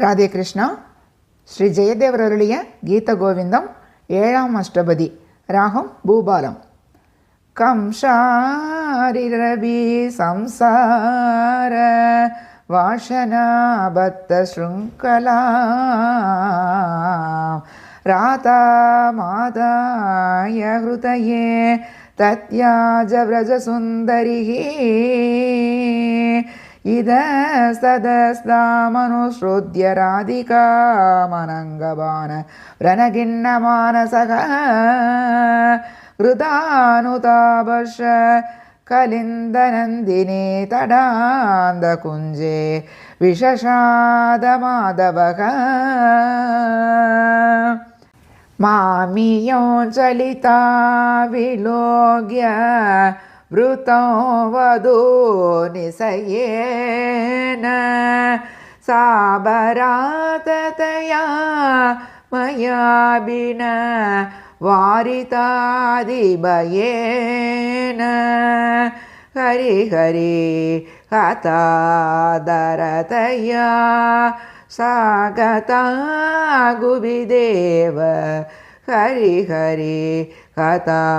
ராதேகிருஷ்ணா ஸ்ரீ ஜெயதேவர் அருளிய கீத கோவிந்தம் ஏழாம் அஷ்டபதி ராகம் பூபாலம் கம்ஷாரிரபி சம்சார வாஷனாபத்த ஸ்ருங்கலா ராதா மாதாய ஹிருதயே தத்யாஜ விரஜசுந்தரிகே इदस्तदस्तामनुसृत्य राधिकामनङ्गवान व्रणगिन्नमानसः हृदानुतापश कलिन्दनन्दिने तडान्दकुञ्जे विशशादमाधवः मामियो चलिता विलोक्य वृतो वधूनिषये साबराततया मयाभिन वारितादिभयेन। विना वारितादिभय हरि हरि कतादरतया सा गता गुविदेव ഹരി ഹരി കഥാധരതയാ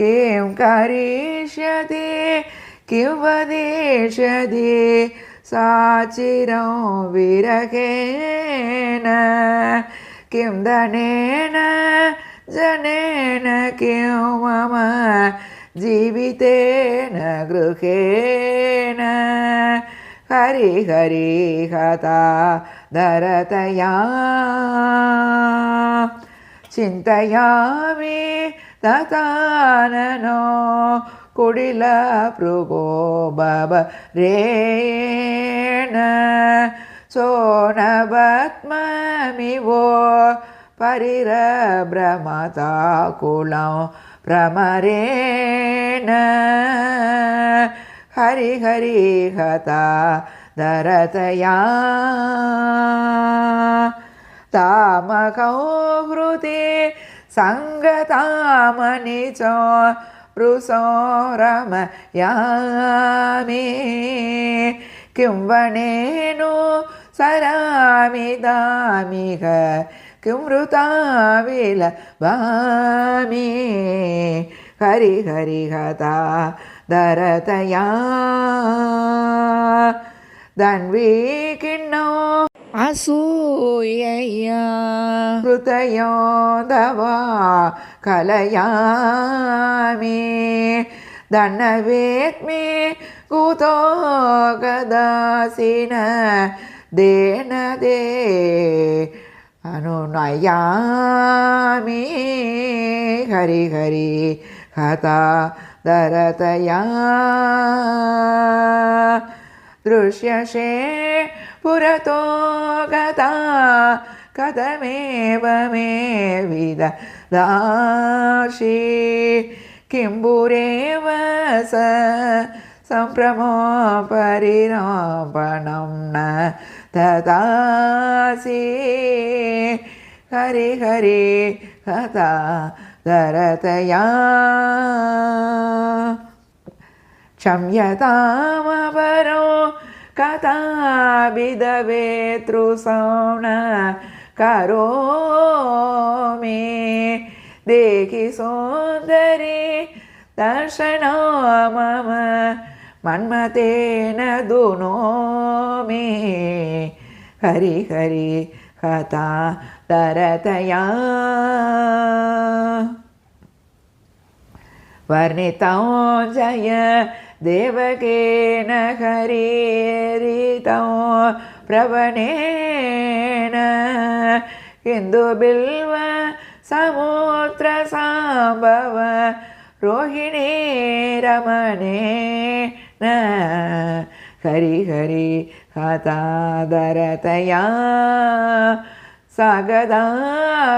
കിം കരിഷ്യതി കിം വദിഷ്യതി സാചിരോ വിരഹേന. കിം ധനേന ജനേന കിം മമ ജീവിതേന ഗൃഹേണ हरिहरिहता धरतया। चिन्तयामि दतानौ कुडिलपृगो बब रेण। वो परिरभ्रमता कुलौ प्रम हरि हरि हता धरतया तामकौ हृदे सङ्गतामणि च रुसो रमयामि किं वनेनो सरामि दामिह किं वृताविल वामि हरि हरि हता धरतया धन्वी किन्नो असूयया हृतयो दवा कलयामि दण्डवेत्मि कुतो गदासिन देन दे अनुनयामि हरि हरि हता दरतया दृश्यसे पुरतो गता कथमेव मे विददासि किम्बुरेव स सम्भ्रमो परिरापणं न ददासि हरि हरि कथा धरतया क्षम्यतामपरो कथाविदवेतृसौण करोमि देखि सौन्दरी दर्शनो मम मन्मतेन दुनोमि हरि हरि कथा तरतया वर्णितं जय देवकेन हरिरितं प्रवणेन। हिन्दुबिल्व समुद्रसाम्भव रोहिणी रमणेन। हरि हरि हतादरतया। सागदा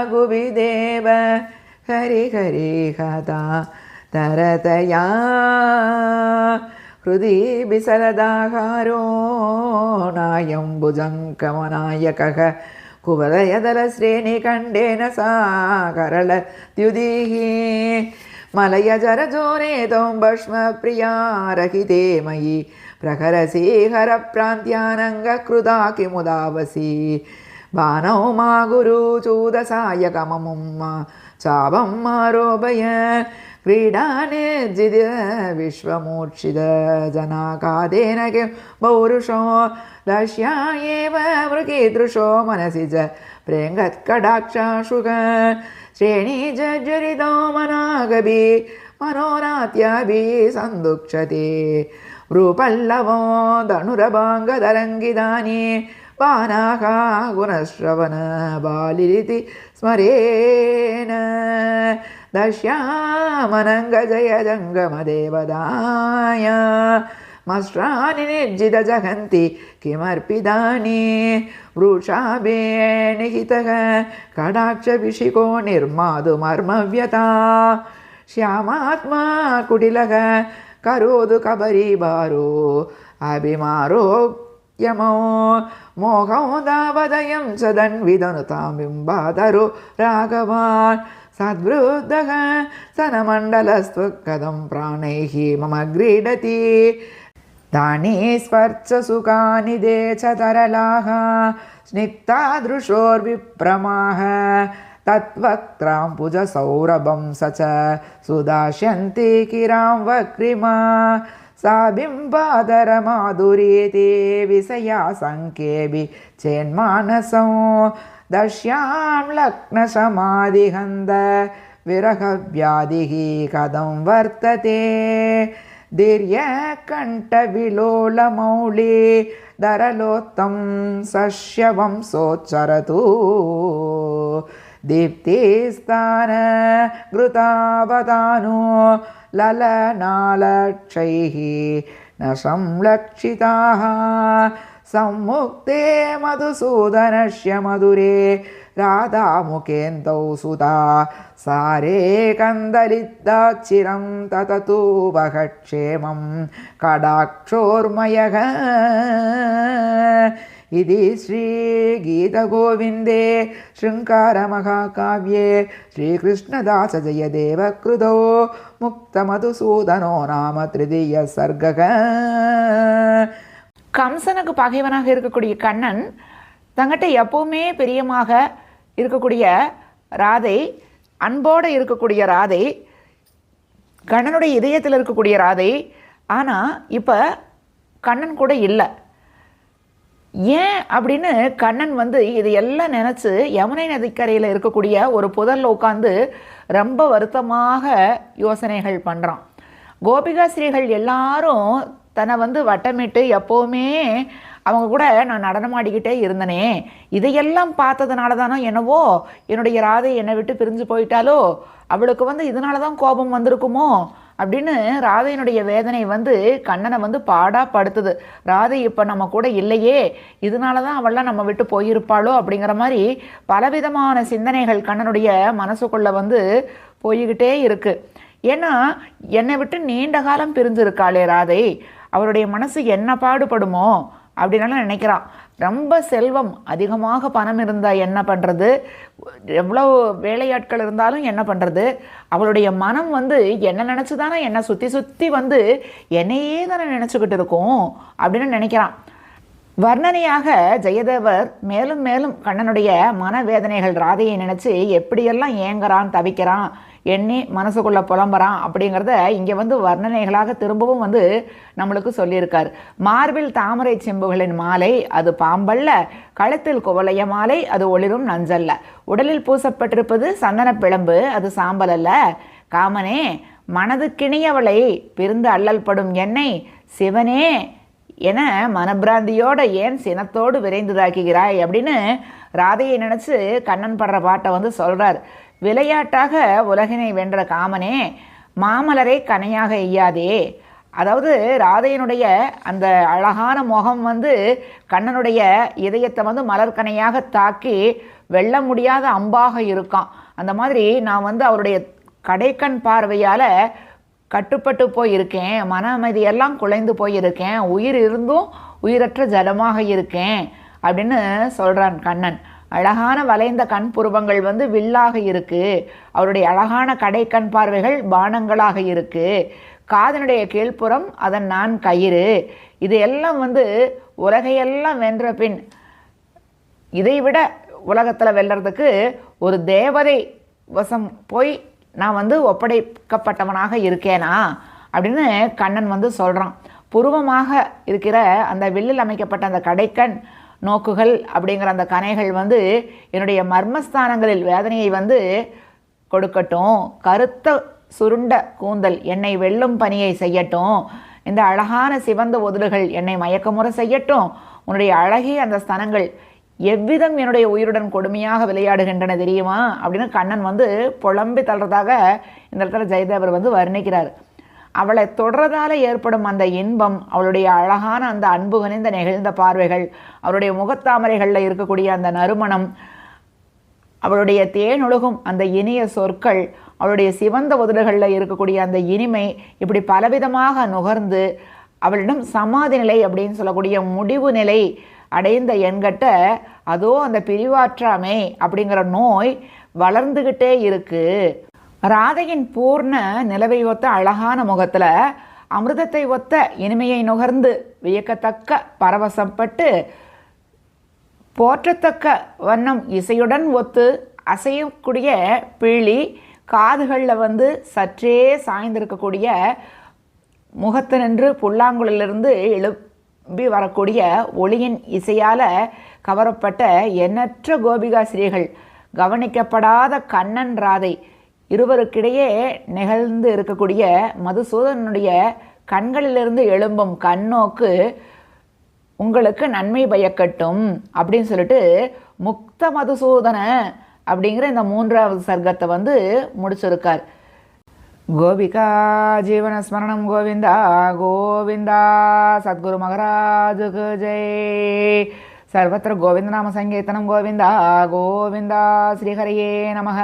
गुबिदेव हरि हरि हता तरतया हृदि बिसलदाहारो नायम्बुजङ्कमनायकः कुवलयदलश्रेणिकण्डेन सा करलद्युदिः मलयजरजोरे त्वं भस्मप्रिया रहिते मयि प्रहरसीहर प्रान्त्यानङ्गकृदा किमुदावसि बाणौ मा गुरुचूदसायकममुं चापम् आरोपय क्रीडानिर्जित विश्वमूर्छित जनाकादेन किं पौरुषो दश्या एव मृगीदृशो मनसि च प्रेङ्गत्कडाक्षाशुक श्रेणीजर्जरितो मनागभि मनोनात्याभिः सन्दुक्षते भ्रूपल्लवो धनुरभाङ्गतरङ्गितानि बाणाः गुणश्रवण बालिरिति स्मरेण दश्यामनङ्गजय जङ्गमदेवदाय निर्जितजगन्ति किमर्पितानि? वृषाभे निहितः कडाक्षभिषिको निर्मातुमर्मव्यता श्यामात्मा कुटिलः करोतु कबरीबारो अभिमारो यमो मोहौ दावदयं सदन्विदनुतां बिम्बादरो राघवान् सद्वृद्धः सनमण्डलस्त्वकदं प्राणैः मम क्रीडति तानि स्पर्शसुखानि दे च तरलाः स्निग्धादृशोर्विप्रमाः। तत्वक्त्रां भुजसौरभं स च सुदास्यन्ति किरां वक्रिमा। सा बिम्बादरमाधुरीति विषया सङ्ख्येभि चेन्मानसौ दश्यां लग्नसमाधिहन्द विरहव्याधिः कथं वर्तते? दीर्घकण्ठविलोलमौळि दरलोत्तं सस्यवंसोच्चरतु दीप्तिस्तान घृतावतानो ललनालक्षैः न संलक्षिताः सम्मुक्ते मधुसूदनस्य मधुरे राधामुखेन्दौ सुधा सारे कन्दलिद्दाचिरं तततु वहक्षेमं कडाक्षोर्मयः इति श्रीगीतगोविन्दे शृङ्गारमहाकाव्ये श्रीकृष्णदासजयदेवकृतौ मुक्तमधुसूदनो नाम तृतीयः सर्गः கம்சனுக்கு பகைவனாக இருக்கக்கூடிய கண்ணன் தங்கிட்ட எப்பவுமே பிரியமாக இருக்கக்கூடிய ராதை அன்போடு இருக்கக்கூடிய ராதை கண்ணனுடைய இதயத்தில் இருக்கக்கூடிய ராதை. ஆனால் இப்போ கண்ணன் கூட இல்லை. ஏன் அப்படின்னு கண்ணன் வந்து இது எல்லாம் நினச்சி யமுனை நதிக்கரையில் இருக்கக்கூடிய ஒரு புதரில் உட்காந்து ரொம்ப வருத்தமாக யோசனைகள் பண்ணுறான் கோபிகாஸ்ரீகள் எல்லாரும் தன்னை வந்து வட்டமிட்டு எப்போவுமே அவங்க கூட நான் நடனமாடிக்கிட்டே இருந்தனே. இதையெல்லாம் பார்த்ததுனால தானோ என்னவோ என்னுடைய ராதை என்னை விட்டு பிரிஞ்சு போயிட்டாலோ அவளுக்கு வந்து இதனால தான் கோபம் வந்திருக்குமோ அப்படின்னு ராதையினுடைய வேதனை வந்து கண்ணனை வந்து பாடாக படுத்துது. ராதை இப்போ நம்ம கூட இல்லையே இதனால தான் அவள்லாம் நம்ம விட்டு போயிருப்பாளோ அப்படிங்கிற மாதிரி பலவிதமான சிந்தனைகள் கண்ணனுடைய மனசுக்குள்ளே வந்து போய்கிட்டே இருக்குது ஏன்னா என்னை விட்டு நீண்ட காலம் பிரிஞ்சிருக்காளே ராதை. அவருடைய மனசு என்ன பாடுபடுமோ அப்படின்னாலும் நினைக்கிறான் ரொம்ப செல்வம் அதிகமாக பணம் இருந்தால் என்ன பண்ணுறது எவ்வளோ வேலையாட்கள் இருந்தாலும் என்ன பண்ணுறது அவளுடைய மனம் வந்து என்ன நினச்சி தானே என்னை சுற்றி சுற்றி வந்து என்னையே தானே நினச்சிக்கிட்டு இருக்கும் அப்படின்னு நினைக்கிறான் வர்ணனையாக ஜெயதேவர் மேலும் மேலும் கண்ணனுடைய மனவேதனைகள் ராதையை நினச்சி எப்படியெல்லாம் ஏங்குறான் தவிக்கிறான் எண்ணி மனசுக்குள்ளே புலம்புறான் அப்படிங்கிறத இங்கே வந்து வர்ணனைகளாக திரும்பவும் வந்து நம்மளுக்கு சொல்லியிருக்கார். மார்பில் தாமரை செம்புகளின் மாலை அது பாம்பல்ல கழுத்தில் குவளைய மாலை அது ஒளிரும் நஞ்சல்ல. உடலில் பூசப்பட்டிருப்பது சந்தன பிளம்பு அது சாம்பல் அல்ல. காமனே மனது கிணியவளை பிரிந்து அல்லல் படும் எண்ணெய் சிவனே என மனப்பிராந்தியோட ஏன் சினத்தோடு விரைந்ததாக்குகிறாய் அப்படின்னு ராதையை நினச்சி கண்ணன் படுற பாட்டை வந்து சொல்கிறார் விளையாட்டாக உலகினை வென்ற காமனே மாமலரை கனையாக எய்யாதே. அதாவது ராதையனுடைய அந்த அழகான முகம் வந்து கண்ணனுடைய இதயத்தை வந்து மலர்கனையாக தாக்கி வெல்ல முடியாத அம்பாக இருக்கான். அந்த மாதிரி நான் வந்து அவருடைய கடைக்கண் பார்வையால் கட்டுப்பட்டு போயிருக்கேன். மன அமைதியெல்லாம் குலைந்து போயிருக்கேன். உயிர் இருந்தும் உயிரற்ற ஜலமாக இருக்கேன் அப்படின்னு சொல்கிறான் கண்ணன். அழகான வளைந்த கண் புருவங்கள் வந்து வில்லாக இருக்கு. அவருடைய அழகான கடை கண் பார்வைகள் பானங்களாக இருக்கு. காதனுடைய கீழ்ப்புறம் அதன் நான் கயிறு. இது எல்லாம் வந்து உலகையெல்லாம் வென்ற பின் இதைவிட உலகத்தில் வெல்றதுக்கு ஒரு தேவதை வசம் போய் நான் வந்து ஒப்படைக்கப்பட்டவனாக இருக்கேனா? அப்படின்னு கண்ணன் வந்து சொல்கிறான் புருவமாக இருக்கிற அந்த வில்லில் அமைக்கப்பட்ட அந்த கடைக்கண் நோக்குகள் அப்படிங்கிற அந்த கனைகள் வந்து என்னுடைய மர்மஸ்தானங்களில் வேதனையை வந்து கொடுக்கட்டும். கருத்த சுருண்ட கூந்தல் என்னை வெல்லும் பணியை செய்யட்டும். இந்த அழகான சிவந்த உதடுகள் என்னை மயக்கமுறை செய்யட்டும். உன்னுடைய அழகிய அந்த ஸ்தனங்கள் எவ்விதம் என்னுடைய உயிருடன் கொடுமையாக விளையாடுகின்றன தெரியுமா? அப்படின்னு கண்ணன் வந்து புலம்பி தள்ளுறதாக இந்த இடத்துல ஜெயதேவர் வந்து வர்ணிக்கிறார். அவளை தொடர்றதால ஏற்படும் அந்த இன்பம் அவளுடைய அழகான அந்த அன்பு கனிந்த நெகிழ்ந்த பார்வைகள் அவருடைய முகத்தாமரைகளில் இருக்கக்கூடிய அந்த நறுமணம் அவளுடைய தேனொழுகும் அந்த இனிய சொற்கள் அவளுடைய சிவந்த உதடுகளில் இருக்கக்கூடிய அந்த இனிமை இப்படி பலவிதமாக நுகர்ந்து அவளிடம் சமாதி நிலை அப்படின்னு சொல்லக்கூடிய முடிவு நிலை அடைந்த எண்கட்ட அதோ அந்த பிரிவாற்றாமை அப்படிங்கிற நோய் வளர்ந்துக்கிட்டே இருக்குது ராதையின் பூர்ண நிலவை ஒத்த அழகான முகத்தில் அமிர்தத்தை ஒத்த இனிமையை நுகர்ந்து வியக்கத்தக்க பரவசப்பட்டு போற்றத்தக்க வண்ணம் இசையுடன் ஒத்து அசையக்கூடிய பிழி காதுகளில் வந்து சற்றே சாய்ந்திருக்கக்கூடிய முகத்து நின்று புல்லாங்குழலிலிருந்து எழுப்பி வரக்கூடிய ஒளியின் இசையால் கவரப்பட்ட எண்ணற்ற கோபிகாசிரியர்கள். கவனிக்கப்படாத கண்ணன் ராதை இருவருக்கிடையே நிகழ்ந்து இருக்கக்கூடிய மதுசூதனுடைய கண்களிலிருந்து எழும்பும் கண்ணோக்கு உங்களுக்கு நன்மை பயக்கட்டும் அப்படின்னு சொல்லிட்டு முக்த மதுசூதன அப்படிங்கிற இந்த மூன்றாவது சர்க்கத்தை வந்து முடிச்சிருக்கார். கோபிகா ஜீவன ஸ்மரணம் கோவிந்தா கோவிந்தா சத்குரு மகராஜுக்கு ஜெய். சர்வத்திர கோவிந்தநாம சங்கீர்த்தனம் கோவிந்தா கோவிந்தா ஸ்ரீஹரியே நமக.